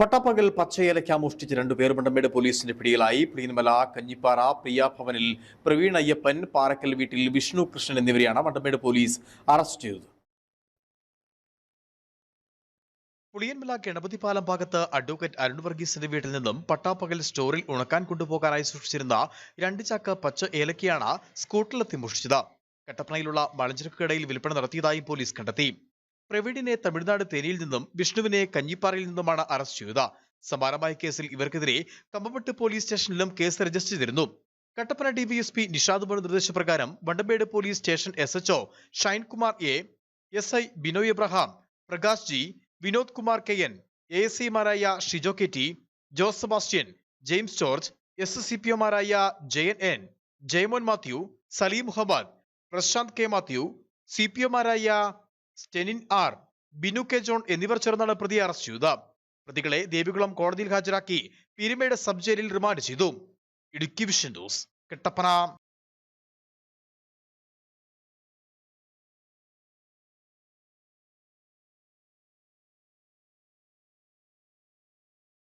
പട്ടപ്പകൽ പച്ചയിലയ്ക്ക് മോഷ്ടിച്ച് രണ്ടുപേർ മണ്ടമേട് പോലീസിന്റെ പിടിയിലായി. പ്രീനിമല കഞ്ഞിപ്പാറ പ്രിയ ഭവനിൽ പ്രവീൺ അയ്യപ്പൻ പാറക്കൽ വീട്ടിൽ വിഷ്ണു കൃഷ്ണൻ എന്നിവരെയാണ് മണ്ടമേട് പോലീസ് അറസ്റ്റ് ചെയ്തത്. പുളിയൻമല ഗണപതിപാലം ഭാഗത്ത് അഡ്വക്കേറ്റ് അരുൺ വർഗീസിന്റെ വീട്ടിൽ നിന്നും പട്ടാപ്പകൽ സ്റ്റോറിൽ ഉണക്കാൻ കൊണ്ടുപോകാനായി സൂക്ഷിച്ചിരുന്ന രണ്ട് ചാക്ക് പച്ച ഏലക്കയാണ് സ്കൂട്ടറിലെത്തി മോഷ്ടിച്ചത്. കട്ടപ്പനയിലുള്ള മലഞ്ചരക്കുകടയിൽ വിൽപ്പന നടത്തിയതായും പോലീസ് കണ്ടെത്തി. പ്രവീണിനെ തമിഴ്നാട് തേനിയിൽ നിന്നും വിഷ്ണുവിനെ കഞ്ഞിപ്പാറയിൽ നിന്നുമാണ് അറസ്റ്റ് ചെയ്തത്. സമാനമായ കേസിൽ ഇവർക്കെതിരെ കമ്പമട്ട് പോലീസ് സ്റ്റേഷനിലും കേസ് രജിസ്റ്റർ ചെയ്തിരുന്നു. കട്ടപ്പന ഡിവിഎസ്പി നിഷാദ് ബോർഡ് നിർദ്ദേശപ്രകാരം Vandanmedu police station S HO Shinekumar A S I Binoy Abraham Prakash G Vinod Kumar K N A S സിമാരായ Shijo K T Jose Sebastian James George S C P ഒമാരായ Jayan N Jayamon Mathew Saleem Muhammad Prashanth K Mathew C P ഒമാരായ Stenin R Binu K John എന്നിവർ ചേർന്നാണ് പ്രതിയെ arrest ചെയ്തത്. പ്രതികളെ ദേവികുളം കോടതിയിൽ ഹാജരാക്കി Peermade sub ജയിലിൽ remand ചെയ്തു. Idukki vision news Kattappana.